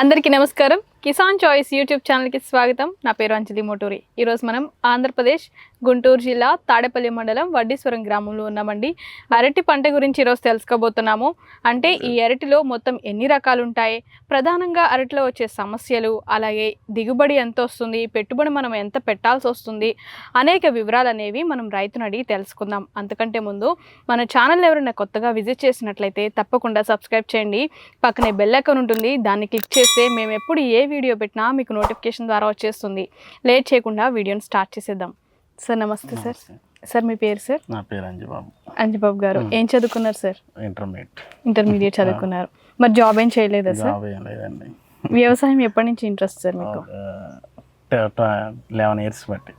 అందరికీ నమస్కారం. Kisan choice YouTube ఛానల్కి స్వాగతం. నా పేరు అంజలి మోటూరి. ఈరోజు మనం ఆంధ్రప్రదేశ్ గుంటూరు జిల్లా తాడేపల్లి మండలం వడ్డీశ్వరం గ్రామంలో ఉన్నామండి. అరటి పంట గురించి ఈరోజు తెలుసుకోబోతున్నాము. అంటే ఈ అరటిలో మొత్తం ఎన్ని రకాలు ఉంటాయి ప్రధానంగా అరటిలో వచ్చే సమస్యలు అలాగే దిగుబడి ఎంత వస్తుంది పెట్టుబడి మనం ఎంత పెట్టాల్సి వస్తుంది అనేక వివరాలు అనేవి మనం రైతును అడిగి తెలుసుకుందాం. అంతకంటే ముందు మన ఛానల్ ఎవరైనా కొత్తగా విజిట్ చేసినట్లయితే తప్పకుండా సబ్స్క్రైబ్ చేయండి. పక్కనే బెల్ ఐకాన్ ఉంటుంది. దాన్ని క్లిక్ చేస్తే మేము ఎప్పుడు ఏ వీడియో పెట్టినా మీకు నోటిఫికేషన్ ద్వారా వచ్చేస్తుంది. లేట్ చేయకుండా వీడియోని స్టార్ట్ చేసేద్దాం. సార్ నమస్తే సార్. సార్ మీ పేరు సార్? నా పేరు అంజబాబు. అంజబాబు గారు. ఏం చదువుకున్నారు సార్? ఇంటర్మీడియట్ ఇంటర్మీడియట్ చదువుకున్నారు. మరి జాబ్ ఏం చేయలేదా సార్? జాబ్ ఏం లేదండి. వ్యవసాయం ఎప్పటి నుంచి ఇంట్రెస్ట్ సార్ మీకు? లెవెన్ ఇయర్స్ బట్టి.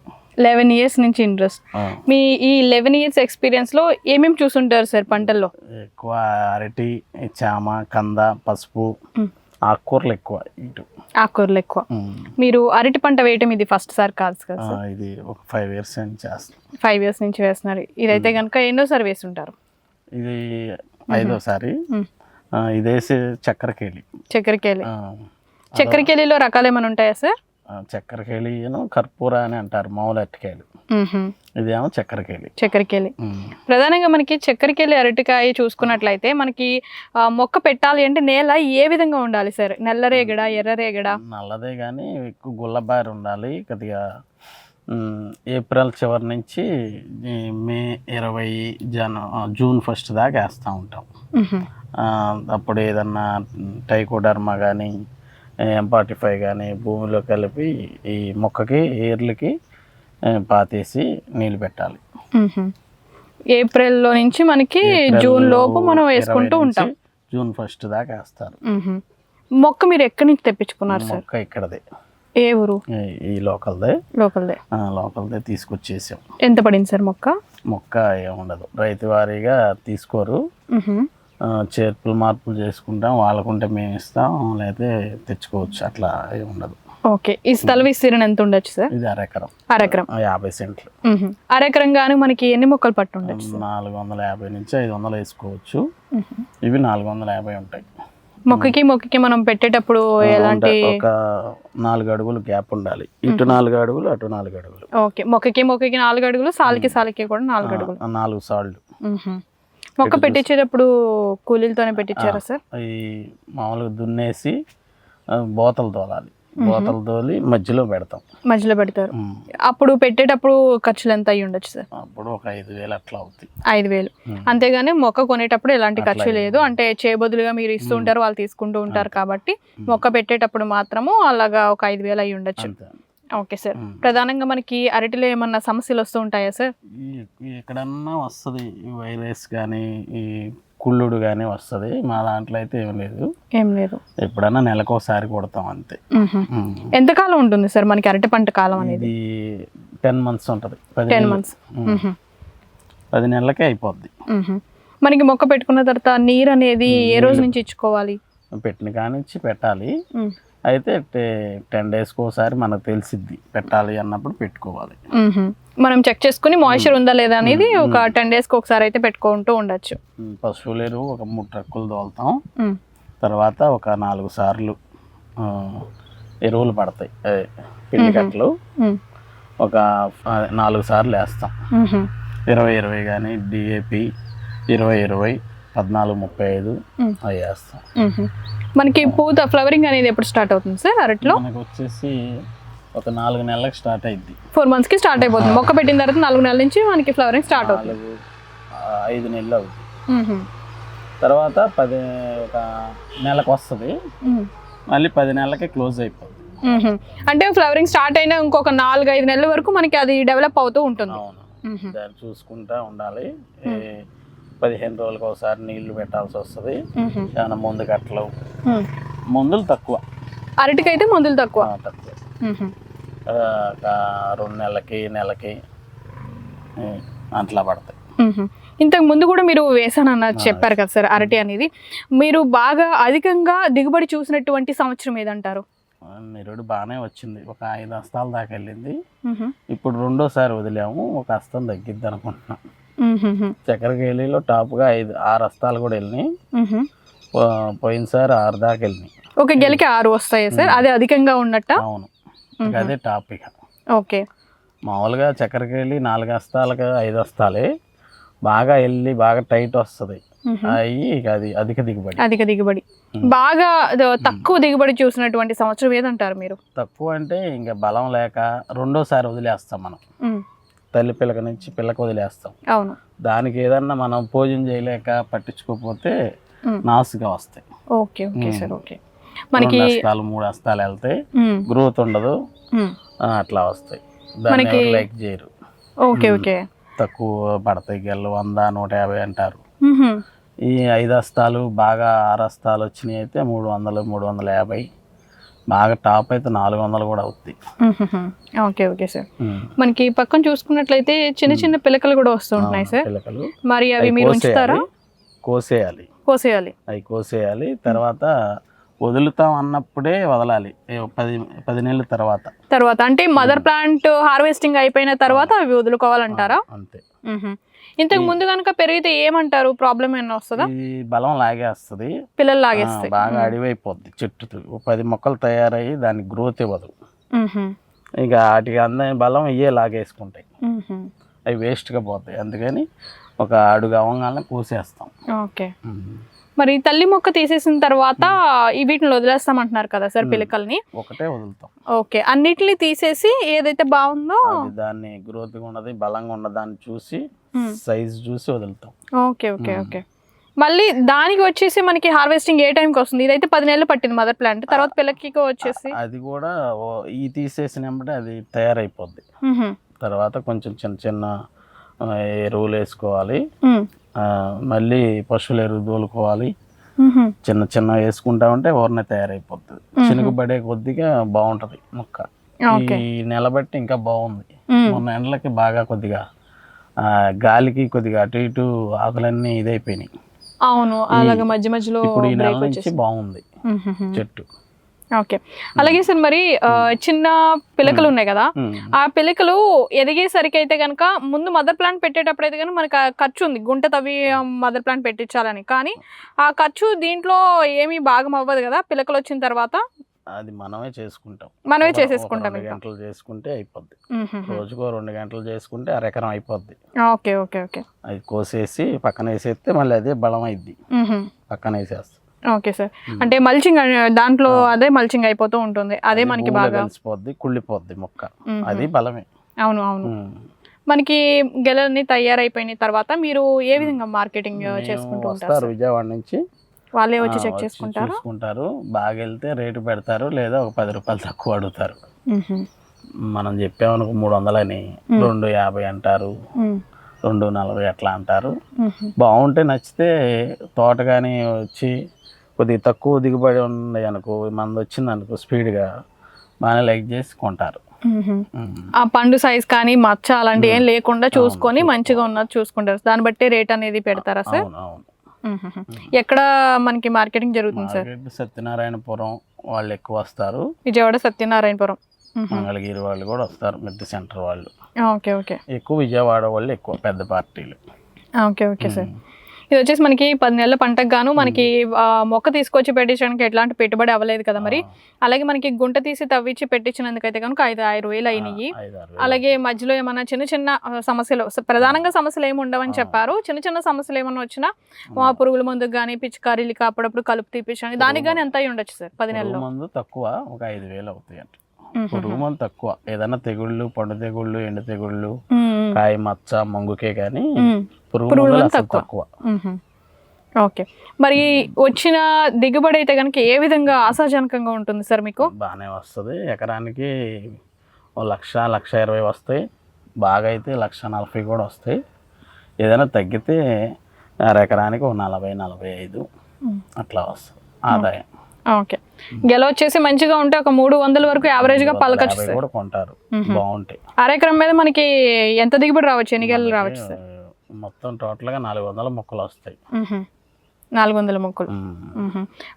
లెవెన్ ఇయర్స్ నుంచి ఇంట్రెస్ట్ మీ ఈ లెవెన్ ఇయర్స్ ఎక్స్పీరియన్స్లో ఏమేమి చూసుంటారు సార్ పంటల్లో? ఎక్కువ అరటి చామ కంద పసుపు. ఆకుకూరలు ఎక్కువ ఇటు. ఆకుకూరలు ఎక్కువ. మీరు అరటి పంట వేయటం ఇది ఫస్ట్ సార్ కాదు కదా ఇది ఒక ఫైవ్ ఇయర్స్ అని చేస్తాం ఫైవ్ ఇయర్స్ నుంచి వేస్తున్నారు. ఇదైతే కనుక ఎన్నోసారి వేస్తుంటారు? ఇది ఐదోసారి ఇదేసి చక్కెరకేళి చక్కెరకేళి ఆ, చక్కెరకేళిలో రకాలు ఏమైనా ఉంటాయా సార్? చక్కెరకేళిను కర్పూర అని అంటారు మామూలు అరటికాయలు. ఇదేమో చక్కెరకేళి. చక్కెరకేళి. ప్రధానంగా మనకి చక్కెరకేళి అరటికాయ చూసుకున్నట్లయితే మనకి మొక్క పెట్టాలి అంటే నేల ఏ విధంగా ఉండాలి సార్? నల్లరేగడ ఎర్రరేగడ నల్లదే కానీ ఎక్కువ గుల్లబారి ఉండాలి. కొద్దిగా ఏప్రిల్ చివరి నుంచి మే ఇరవై జన జూన్ ఫస్ట్ దాకా వేస్తూ ఉంటాం. అప్పుడు ఏదన్నా టైకోడర్మా కానీ ఎంపార్టీ ఫైవ్ కానీ భూమిలో కలిపి ఈ మొక్కకి ఏర్లకి పాతేసి నీళ్ళు పెట్టాలి. ఏప్రిల్లో నుంచి మనకి జూన్ లోపు మనం వేసుకుంటూ ఉంటాం. జూన్ ఫస్ట్ దాకా వేస్తారు. మొక్క మీరు ఎక్కడి నుంచి తెప్పించుకున్నారు సార్? మొక్క ఇక్కడదే. ఏ ఊరు? ఈ- లోకల్దే. లోకల్దే. లోకల్దే తీసుకొచ్చేసాం. ఎంత పడింది సార్ మొక్క? మొక్క ఏముండదు. రైతు వారీగా తీసుకోరు. చేర్పులు మార్పులు చేసుకుంటాం. వాళ్ళకుంటే మేము ఇస్తాం లేకపోతే తెచ్చుకోవచ్చు. అట్లా ఏమి ఉండదు. ఓకే. ఈ స్థల విస్తీర్ణం ఎంత ఉండొచ్చు సార్? ఇది అరెకరం. అరెకరం. యాభై సెంట్లు. అరెకరం గాను మనకి ఎన్ని మొక్కలు పట్టు ఉండొచ్చు నాలుగు వందల యాభై నుంచి ఐదు వందలు వేసుకోవచ్చు. ఇవి నాలుగు వందల యాభై ఉంటాయి. మొక్కకి మొక్కకి మనం పెట్టేటప్పుడు ఎలాంటి. ఒక నాలుగు అడుగులు గ్యాప్ ఉండాలి. ఇటు నాలుగు అడుగులు అటు నాలుగు అడుగులు ఓకే. మొక్కకి మొక్కకి నాలుగు అడుగులు సాలికి సాలికి కూడా నాలుగు అడుగులు నాలుగు సార్లు. మొక్క పెట్టించేటప్పుడు కూలీలతోనే పెట్టించారా సార్? ఈ మామూలుగా దున్నేసి బోతలు తోలాలి. బోతలు తోలి మధ్యలో పెడతాం. మధ్యలో పెడతారు. అప్పుడు పెట్టేటప్పుడు ఖర్చులు ఎంత అయ్యి ఉండొచ్చు సార్. అప్పుడు ఒక ఐదు వేలు అట్లా అవుతాయి. ఐదు వేలు. అంతేగాని మొక్క కొనేటప్పుడు ఎలాంటి ఖర్చు లేదు. అంటే చేయబదులుగా మీరు ఇస్తూ ఉంటారు వాళ్ళు తీసుకుంటూ ఉంటారు కాబట్టి మొక్క పెట్టేటప్పుడు మాత్రము అలాగా ఒక ఐదు వేలు అయ్యి ఉండొచ్చు. Okay sir. ప్రధానంగా మనకి అరటిలో ఏమన్నా సమస్యలు వస్తూ ఉంటాయా సార్? ఎక్కడన్నా వస్తుంది. ఈ వైరస్ కానీ ఈ కుళ్ళుడు కానీ వస్తుంది. మా దాంట్లో అయితే ఏం లేదు. ఏం లేదు. ఎప్పుడన్నా నెలకోసారి కొడతాం అంతే. ఎంతకాలం ఉంటుంది సార్ మనకి అరటి పంట కాలం అనేది? టెన్ మంత్స్ ఉంటుంది. టెన్. మంత్స్. పది నెలలకే అయిపోద్ది. మనకి మొక్క పెట్టుకున్న తర్వాత నీరు అనేది ఏ రోజు నుంచి ఇచ్చుకోవాలి? పెట్టిన కానించి పెట్టాలి. అయితే టెన్ డేస్కి ఒకసారి మనకు తెలిసిద్ది పెట్టాలి అన్నప్పుడు పెట్టుకోవాలి. మనం చెక్ చేసుకుని మాయిశ్చర్ ఉందా లేదా అనేది ఒక టెన్ డేస్కి ఒకసారి అయితే పెట్టుకుంటూ ఉండొచ్చు పశువుల ఎరువు ఒక మూడు ట్రక్కులు తోలుతాం. తర్వాత ఒక నాలుగు సార్లు ఎరువులు పడతాయి పిండి కట్టలు. ఒక నాలుగు సార్లు వేస్తాం. ఇరవై ఇరవై కానీ డిఏపి ఇరవై ఇరవై పద్నాలుగు ముప్పై ఐదు. అవి వేస్తాం. మనకి పూత ఫ్లవరింగ్ అనేది ఎప్పుడు స్టార్ట్ అవుతుంది సార్ అరట్లో మనకు వచ్చేసి ఒక నాలుగు నెలలకు స్టార్ట్ అయింది ఫోర్ మంత్స్కి స్టార్ట్ అయిపోతుంది. మొక్క పెట్టిన తర్వాత నాలుగు నెలల నుంచి మనకి ఫ్లవరింగ్ స్టార్ట్ అవుతుంది. ఐదు నెలలు అవుతుంది. తర్వాత పది ఒక నెలకు వస్తుంది. మళ్ళీ పది నెలలకి క్లోజ్ అయిపోతుంది. అంటే ఫ్లవరింగ్ స్టార్ట్ అయిన ఇంకొక నాలుగు ఐదు నెలల వరకు మనకి అది డెవలప్ అవుతూ ఉంటుంది. అవును. దాన్ని చూసుకుంటా ఉండాలి. పదిహేను రోజులకు ఒకసారి నీళ్ళు పెట్టాల్సి వస్తుంది. చాలా ముందు కట్టలు. మందులు తక్కువ. అరటికైతే మందులు తక్కువ. తక్కువ. రెండు నెలలకి నెలకి అట్లా పడతాయి. ఇంతకు ముందు కూడా మీరు వేసానన్న చెప్పారు కదా సార్ అరటి అనేది. మీరు బాగా అధికంగా దిగుబడి చూసినటువంటి సంవత్సరం ఏదంటారు? నిరుడు బాగానే వచ్చింది. ఒక ఐదు హస్తాల దాకా వెళ్ళింది. ఇప్పుడు రెండోసారి వదిలాము. ఒక హస్తం తగ్గిద్ది అనుకుంటున్నాం. చక్కెరకేళిలో టాప్గా ఐదు ఆరు హస్తాలు కూడా వెళ్ళినాయి. పోయినసారి ఆరు దాకా వెళ్ళినాయి. ఒక గెలికి ఆరు వస్తాయి సార్? అది అధికంగా ఉన్నట్ట? అవును. అదే టాప్ ఇక. ఓకే. మామూలుగా చక్కెరకి వెళ్ళి నాలుగు హస్తాలకు ఐదు హస్తాలే బాగా వెళ్ళి బాగా టైట్ వస్తుంది. అవి ఇక అది అధిక దిగుబడి. అధిక దిగుబడి. బాగా తక్కువ దిగుబడి చూసినటువంటి సంవత్సరం ఏదంటారు మీరు? తక్కువ అంటే ఇంకా బలం లేక రెండోసారి వదిలేస్తాం మనం. తల్లి పిల్లక నుంచి పిల్లకి వదిలేస్తాం. అవును. దానికి ఏదన్నా మనం పూజన చేయలేక పట్టించుకోకపోతే నాసుగా వస్తాయి. Okay okay sir okay. మనకి రెండు హస్తాలు మూడు హస్తాలు వెళ్తాయి గ్రోత్ ఉండదు. అట్లా వస్తాయి. మనకి- ఎవరు లైక్ చేయరు. Okay okay. తక్కువ పడతాయి గెల్లు వంద నూట యాభై అంటారు. ఈ ఐదు హస్తాలు బాగా ఆరు హస్తాలు వచ్చినాయి అయితే మూడు వందలు మూడు వందల యాభై బాగా టాప్ అయితే నాలుగు వందలు కూడా ఉహుహుం. Okay okay sir. మనకి పక్కన చూసుకున్నట్లయితే చిన్న చిన్న పిలకలు కూడా వస్తూ ఉంటున్నాయి సార్. మరి అవి మీరు. ఉంచుతారా? కోసేయాలి. కోసేయాలి. అవి కోసేయాలి. తర్వాత వదులుతాం అన్నప్పుడే వదలాలి. పది పది నెలల తర్వాత. తర్వాత అంటే మదర్ ప్లాంట్ హార్వెస్టింగ్ అయిపోయిన తర్వాత అవి వదులుకోవాలంటారా? అంతే. ఇంతకు ముందు కనుక పెరిగితే ఏమంటారు? ప్రాబ్లం ఏమైనా వస్తుందా? ఈ బలం లాగేస్తుంది. పిల్లలు లాగేస్తాయి. బాగా అడివైపోద్ది చెట్టు పది మొక్కలు తయారయ్యి దానికి గ్రోత్ ఇవ్వదు. ఇక వాటికి అందని బలం ఇయ్యే లాగేసుకుంటాయి. అవి వేస్ట్గా పోతాయి. అందుకని ఒక అడుగు అవ్వగానే కోసేస్తాం. ఓకే. మరి తల్లి మొక్క తీసేసిన తర్వాత ఈ వీటిని వదిలేస్తామంటున్నారు కదా సార్ పిలకల్ని? ఒకటే వదులుతాం. ఓకే. అన్నిటిని తీసేసి ఏదైతే బాగుందో దాన్ని గ్రోత్గా ఉన్నది బలంగా ఉన్న దాన్ని చూసి. సైజ్ చూసి వదులుతాం. Okay okay okay. మళ్ళీ దానికి వచ్చేసి మనకి హార్వెస్టింగ్ ఏ టైంకి వస్తుంది? ఇదైతే పది నెలలు పట్టింది మదర్ ప్లాంట్ తర్వాత పిల్లకి వచ్చేసి? అది కూడా ఈ తీసేసినప్పుడే అది తయారైపోద్ది. తర్వాత కొంచెం చిన్న చిన్న ఎరువులు వేసుకోవాలి. మళ్ళీ పశువుల ఎరువు తోలుకోవాలి. చిన్న చిన్న వేసుకుంటా ఉంటే ఊరనే తయారైపోతుంది చినుకుపడే కొద్దిగా బాగుంటది మొక్క. ఈ నెల బట్టి ఇంకా బాగుంది. మొన్న ఎండలకి బాగా కొద్దిగా ఆ, గాలికి కొద్దిగా అటు ఇటు ఆకులన్నీ ఇదైపోయినాయి. అవును. అలాగే మధ్య మధ్యలో ఇప్పుడు ఈ నెల నుంచి బాగుంది. చెట్టు. ఓకే. అలాగే సార్ మరి ఆ, చిన్న పిలకలు ఉన్నాయి కదా ఉమ్. ఆ పిలకలు ఎదిగేసరికి అయితే కనుక ముందు మదర్ ప్లాంట్ పెట్టేటప్పుడు అయితే కనుక మనకి ఖర్చు ఉంది. గుంట తవ్వి మదర్ ప్లాంట్ పెట్టించాలని. కానీ ఆ ఖర్చు దీంట్లో ఏమీ భాగం అవ్వదు కదా పిలకలు వచ్చిన తర్వాత? అది మనమే చేసుకుంటాం. మనమే చేసేసుకుంటాం రెండు గంటలు చేసుకుంటే అయిపోద్ది. రోజుకో రెండు గంటలు చేసుకుంటే అరెకరం అయిపోద్ది. Okay okay okay. అది కోసేసి పక్కన వేసేస్తే మళ్ళీ అదే బలం అయింది. పక్కన వేసేస్తాం. Okay sir. అంటే మల్చింగ్ దాంట్లో అదే మల్చింగ్ అయిపోతూ ఉంటుంది. అదే మనకి బాగా కలిసిపోద్ది కుళ్ళిపోద్ది మొక్క. అది బలమే. అవును అవును. మనకి గెలన్నీ తయారైపోయిన తర్వాత మీరు ఏ విధంగా మార్కెటింగ్ చేసుకుంటూ ఉంటారు విజయవాడ నుంచి. వాళ్ళే వచ్చి చెక్ చేసుకుంటారా? చూసుకుంటారు. బాగా వెళ్తే రేటు పెడతారు లేదా ఒక పది రూపాయలు తక్కువ అడుగుతారు. మనం చెప్పామనుకో మూడు వందలని రెండు యాభై అంటారు. రెండు నలభై అట్లా అంటారు. బాగుంటే నచ్చితే తోట కానీ వచ్చి కొద్దిగా తక్కువ దిగుబడి ఉంది అనుకో మంది వచ్చింది అనుకో స్పీడ్గా బాగానే లైక్ చేసి కొంటారు. ఆ పండు సైజ్ కానీ మచ్చ అలాంటి ఏం లేకుండా చూసుకొని మంచిగా ఉన్నది చూసుకుంటారు. దాన్ని బట్టి రేట్ అనేది పెడతారా సార్. ఎక్కడ మనకి మార్కెటింగ్ జరుగుతుంది సార్? సత్యనారాయణపురం వాళ్ళు ఎక్కువ వస్తారు. విజయవాడ సత్యనారాయణపురం. మంగళగిరి వాళ్ళు కూడా వస్తారు మిడ్ సెంటర్ వాళ్ళు. Okay okay. ఎక్కువ విజయవాడ వాళ్ళు ఎక్కువ పెద్ద పార్టీలు. Okay okay sir. ఇది వచ్చేసి మనకి పది నెలల పంటకు గాను మనకి మొక్క తీసుకొచ్చి పెట్టించడానికి ఎట్లాంటి పెట్టుబడి అవ్వలేదు కదా మరి. అలాగే మనకి గుంట తీసి తవ్వించి పెట్టించినందుకైతే కనుక ఐదు ఆరు వేలు అయినాయి. అలాగే మధ్యలో ఏమైనా చిన్న చిన్న సమస్యలు ప్రధానంగా సమస్యలు ఏమి ఉండవని చెప్పారు. చిన్న చిన్న సమస్యలు ఏమైనా వచ్చినా ఆ, పురుగుల మందుకు కానీ పిచికారీలకి అప్పుడప్పుడు కలుపు తీపించడానికి దానికి కానీ ఎంత అయి ఉండొచ్చు సార్? పది మందు తక్కువ ఒక ఐదు వేలు అవుతాయి అంట మ్మ్. పురుగు మందు తక్కువ. ఏదైనా తెగుళ్ళు పండు తెగుళ్ళు ఎండు తెగుళ్ళు. కాయ మచ్చ మంగుకే కానీ. పురుగు తక్కువ. ఓకే. మరి వచ్చిన దిగుబడి అయితే కనుక ఏ విధంగా ఆశాజనకంగా ఉంటుంది సార్ మీకు? బాగానే వస్తుంది. ఎకరానికి లక్ష లక్ష ఇరవై వస్తాయి. బాగా అయితే లక్ష నలభై కూడా వస్తాయి. ఏదైనా తగ్గితే ఎకరానికి ఓ నలభై నలభై ఐదు. అట్లా వస్తుంది. ఆదాయం. ఓకే. గెల వచ్చేసి మంచిగా ఉంటే ఒక మూడు వందల వరకు యావరేజ్గా పలకచ్చు కూడా కొంటారు. బాగుంటాయి. అరెకరం మీద మనకి ఎంత దిగుబడి రావచ్చు? ఎన్ని గెలలు రావచ్చు సార్ మొత్తం టోటల్గా నాలుగు వందల మొక్కలు వస్తాయి. నాలుగు వందల మొక్కలు.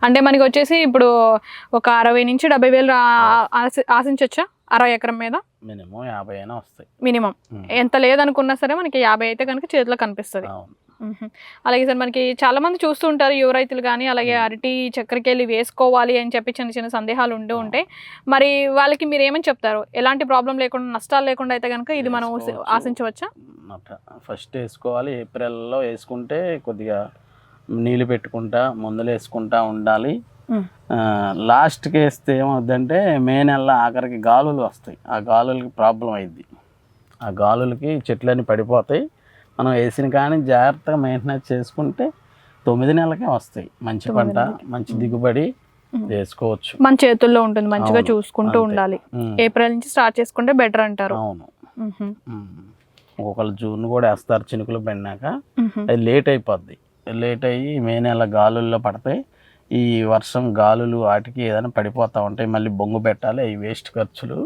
అంటే మనకి వచ్చేసి ఇప్పుడు ఒక అరవై నుంచి డెబ్బై వేలు రా- ఆశ- ఆశించొచ్చా? అరవై ఎకరం మీద? మినిమం యాభై అయినా వస్తాయి. మినిమం. ఎంత లేదనుకున్నా సరే మనకి యాభై అయితే కనుక చేతిలో కనిపిస్తుంది. అలాగే సార్ మనకి చాలా మంది చూస్తూ ఉంటారు యువ రైతులు కానీ అలాగే. అరటి చక్కెరకేళి వేసుకోవాలి అని చెప్పి చిన్న చిన్న సందేహాలు ఉంటూ ఉంటాయి. మరి వాళ్ళకి మీరు ఏమని చెప్తారు? ఎలాంటి ప్రాబ్లం లేకుండా నష్టాలు లేకుండా అయితే కనుక ఇది మనం. ఆశించవచ్చా? ఫస్ట్ వేసుకోవాలి. ఏప్రిల్లో వేసుకుంటే కొద్దిగా నీళ్ళు పెట్టుకుంటా మందులు వేసుకుంటా ఉండాలి. లాస్ట్కి వేస్తే ఏమవుద్దంటే మే నెల ఆఖరికి గాలులు వస్తాయి. ఆ గాలులకి ప్రాబ్లం అయింది ఆ గాలులకి చెట్లన్నీ పడిపోతాయి. మనం వేసిన కానీ జాగ్రత్తగా మెయింటెనెన్స్ చేసుకుంటే తొమ్మిది నెలలకే వస్తాయి. మంచి పంట మంచి దిగుబడి మ్మ్. వేసుకోవచ్చు. మన చేతుల్లో ఉంటుంది మంచిగా చూసుకుంటూ. ఉండాలి. ఏప్రిల్ నుంచి స్టార్ట్ చేసుకుంటే బెటర్ అంటారు. అవును. ఒకళ్ళు జూన్ కూడా వేస్తారు చినుకులు పడినాక. అది లేట్ అయిపోద్ది. లేట్ అయ్యి మే నెల గాలుల్లో పడతాయి ఈ వర్షం గాలులు వాటికి ఏదైనా పడిపోతూ ఉంటాయి. మళ్ళీ బొంగు పెట్టాలి అవి వేస్ట్ ఖర్చులు.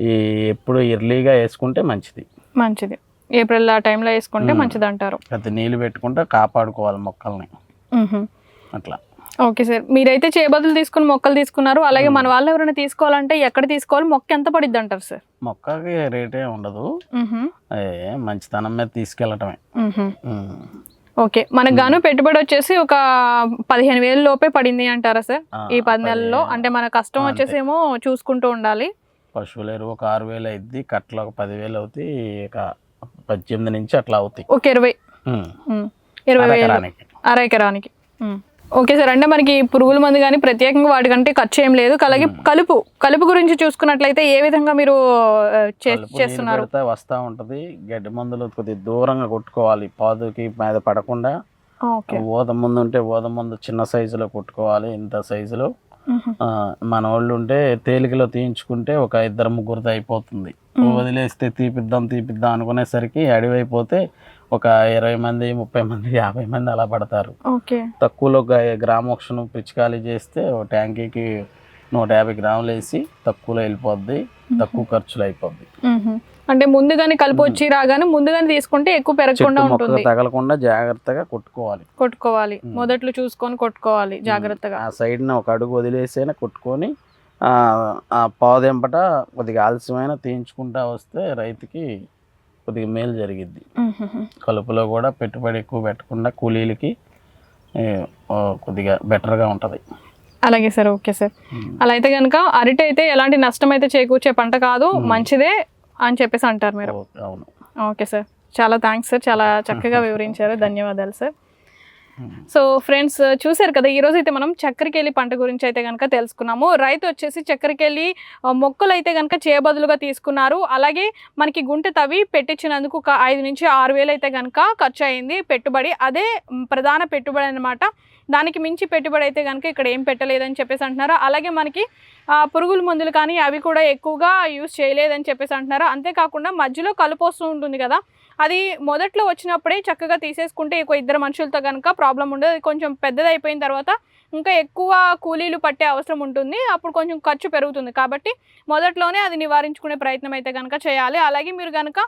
ఈ ఎప్పుడు ఎర్లీగా వేసుకుంటే మంచిది. మంచిది. ఏప్రిల్ ఆ టైంలో వేసుకుంటే. మంచిది అంటారు ప్రతి నీళ్ళు పెట్టుకుంటే కాపాడుకోవాలి మొక్కల్ని. అట్లా. Okay sir. మీరైతే చేబదులు తీసుకుని మొక్కలు తీసుకున్నారు. అలాగే మన వాళ్ళు ఎవరైనా తీసుకోవాలంటే ఎక్కడ తీసుకోవాలి? మొక్క ఎంత పడిద్ది అంటారు సార్? మొక్కకి రేటే ఉండదు. మంచితనం మీద తీసుకెళ్ళటమే. ఓకే. మనకు గాను పెట్టుబడి వచ్చేసి ఒక పదిహేను వేల లోపే పడింది అంటారా సార్? ఈ పది నెలల్లో? అంటే మన కష్టం అంతే. వచ్చేసి ఏమో చూసుకుంటూ ఉండాలి. పశువుల ఎరువు ఒక ఆరు వేలు అవుద్ది కట్టలు ఒక పదివేలు అవుతాయి. ఇక పద్దెనిమిది నుంచి అట్లా అవుతాయి. ఒక ఇరవై. ఇరవై వేలు. అర ఎకరానికి. ఓకే సార్ అంటే మనకి పురుగుల మందు కానీ ప్రత్యేకంగా వాటికంటే ఖర్చు ఏం లేదు. అలాగే కలుపు కలుపు గురించి చూసుకున్నట్లయితే ఏ విధంగా మీరు చేస్తున్నారు? వస్తూ ఉంటుంది. గడ్డి మందులు కొద్దిగా దూరంగా కొట్టుకోవాలి. పాదుకి మీద పడకుండా. ఓకే. ఊద ముందు ఉంటే ఊద ముందు చిన్న సైజులో కొట్టుకోవాలి. ఇంత సైజులో. మన వాళ్ళు ఉంటే తేలికలో తీయించుకుంటే ఒక ఇద్దరు ముగ్గురితో అయిపోతుంది. వదిలేస్తే తీపిద్దాం తీపిద్దాం అనుకునేసరికి అడివైపోతే ఒక ఇరవై మంది ముప్పై మంది యాభై మంది అలా పడతారు. తక్కువలో గ- గ్రామోక్షను పిచికాలి చేస్తే ట్యాంకీకి నూట యాభై గ్రాములు వేసి తక్కువలో వెళ్ళిపోద్ది తక్కువ ఖర్చులు అయిపోద్ది. అంటే ముందుగానే కలుపు వచ్చి రాగానే ముందుగానే తీసుకుంటే ఎక్కువ పెరగకుండా ఉంటుంది. తగలకుండా జాగ్రత్తగా కొట్టుకోవాలి. కొట్టుకోవాలి. మొదట్లో చూసుకొని కొట్టుకోవాలి జాగ్రత్తగా. ఆ సైడ్న ఒక అడుగు వదిలేసైనా కొట్టుకొని ఆ, పాదెంపట కొద్దిగా ఆలస్యమైన తీయించుకుంటా వస్తే రైతుకి కొద్దిగా మేలు జరిగిద్ది. కలుపులో కూడా పెట్టుబడి ఎక్కువ పెట్టకుండా కూలీలకి కొద్దిగా బెటర్గా ఉంటుంది. అలాగే సార్ ఓకే సార్. అలా అయితే కనుక అరటి అయితే ఎలాంటి నష్టం అయితే చేకూర్చే పంట కాదు మంచిదే అని చెప్పేసి అంటారు మీరు. అవును. Okay sir. చాలా థ్యాంక్స్ సార్ చాలా చక్కగా వివరించారు. ధన్యవాదాలు సార్. సో ఫ్రెండ్స్ చూసారు కదా ఈరోజు అయితే మనం చక్కెరకేళి పంట గురించి అయితే కనుక తెలుసుకున్నాము. రైతు వచ్చేసి చక్కెరకేళి మొక్కలు అయితే కనుక చేయబదులుగా తీసుకున్నారు. అలాగే మనకి గుంట తవ్వి పెట్టించినందుకు ఒక ఐదు నుంచి ఆరు వేలు అయితే కనుక ఖర్చు అయింది పెట్టుబడి. అదే ప్రధాన పెట్టుబడి అనమాట దానికి మించి పెట్టుబడి అయితే కనుక ఇక్కడ ఏం పెట్టలేదని చెప్పేసి అంటున్నారు. అలాగే మనకి పురుగుల మందులు కానీ అవి కూడా ఎక్కువగా యూస్ చేయలేదని చెప్పేసి అంటున్నారు. అంతేకాకుండా మధ్యలో కలుపు వస్తూ ఉంటుంది కదా అది మొదట్లో వచ్చినప్పుడే చక్కగా తీసేసుకుంటే ఒక ఇద్దరు మనుషులతో కనుక ప్రాబ్లం ఉండదు. అది కొంచెం పెద్దది అయిపోయిన తర్వాత ఇంకా ఎక్కువ కూలీలు పట్టే అవసరం ఉంటుంది. అప్పుడు కొంచెం ఖర్చు పెరుగుతుంది. కాబట్టి మొదట్లోనే అది నివారించుకునే ప్రయత్నం అయితే కనుక చేయాలి. అలాగే మీరు కనుక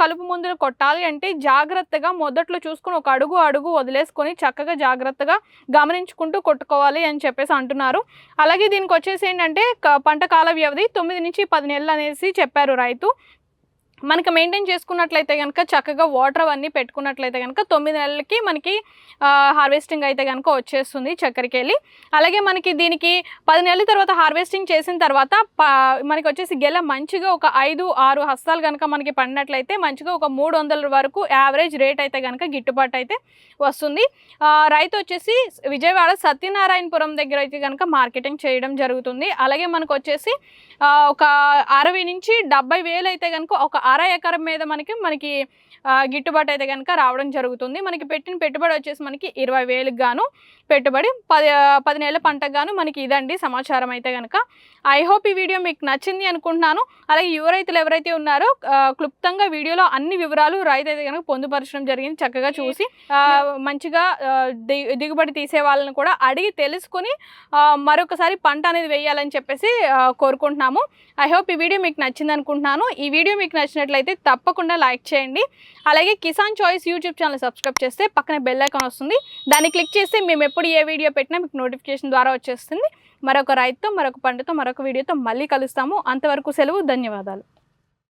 కలుపు మందులు కొట్టాలి అంటే జాగ్రత్తగా మొదట్లో చూసుకుని ఒక అడుగు అడుగు వదిలేసుకొని చక్కగా జాగ్రత్తగా గమనించుకుంటూ కొట్టుకోవాలి అని చెప్పేసి అంటున్నారు. అలాగే దీనికి వచ్చేసి ఏంటంటే పంట కాల వ్యవధి తొమ్మిది నుంచి పది నెలలు అనేసి చెప్పారు రైతు. మనకి మెయింటైన్ చేసుకున్నట్లయితే కనుక చక్కగా వాటర్ అవన్నీ పెట్టుకున్నట్లయితే కనుక తొమ్మిది నెలలకి మనకి హార్వెస్టింగ్ అయితే కనుక వచ్చేస్తుంది చక్కెరకెళ్ళి అలాగే మనకి దీనికి పది నెలల తర్వాత హార్వెస్టింగ్ చేసిన తర్వాత మనకి వచ్చేసి గెల మంచిగా ఒక ఐదు ఆరు హస్తాలు కనుక మనకి పడినట్లయితే మంచిగా ఒక మూడు వందల వరకు యావరేజ్ రేట్ అయితే కనుక గిట్టుబాటు అయితే వస్తుంది. రైతు వచ్చేసి విజయవాడ సత్యనారాయణపురం దగ్గర అయితే కనుక మార్కెటింగ్ చేయడం జరుగుతుంది. అలాగే మనకు వచ్చేసి ఒక అరవై నుంచి డెబ్బై వేలు అయితే కనుక ఒక అర ఎకరం మీద మనకి మనకి గిట్టుబాటు అయితే కనుక రావడం జరుగుతుంది. మనకి పెట్టిన పెట్టుబడి వచ్చేసి మనకి ఇరవై వేలకు గాను పెట్టుబడి పది పది నెలల పంటకు గాను మనకి ఇదండి సమాచారం అయితే కనుక ఐ హోప్ ఈ వీడియో మీకు నచ్చింది అనుకుంటున్నాను. అలాగే యువ రైతులు ఎవరైతే ఉన్నారో క్లుప్తంగా వీడియోలో అన్ని వివరాలు రైతు అయితే కనుక పొందుపరచడం జరిగింది. చక్కగా చూసి మంచిగా ది- దిగుబడి తీసే వాళ్ళని కూడా అడిగి తెలుసుకొని మరొకసారి పంట అనేది వేయాలని చెప్పేసి కోరుకుంటున్నాము. ఐ హోప్ ఈ వీడియో మీకు నచ్చింది అనుకుంటున్నాను. ఈ వీడియో మీకు నచ్చిన నచ్చినట్లయితే తప్పకుండా లైక్ చేయండి. అలాగే Kisan choice YouTube channel subscribe చేస్తే పక్కన బెల్ ఐకాన్ వస్తుంది. దాన్ని క్లిక్ చేస్తే మేము ఎప్పుడు ఏ వీడియో పెట్టినా మీకు నోటిఫికేషన్ ద్వారా వచ్చేస్తుంది. మరొక రైతుతో మరొక పంటతో మరొక వీడియోతో మళ్ళీ కలుస్తాము. అంతవరకు సెలవు ధన్యవాదాలు.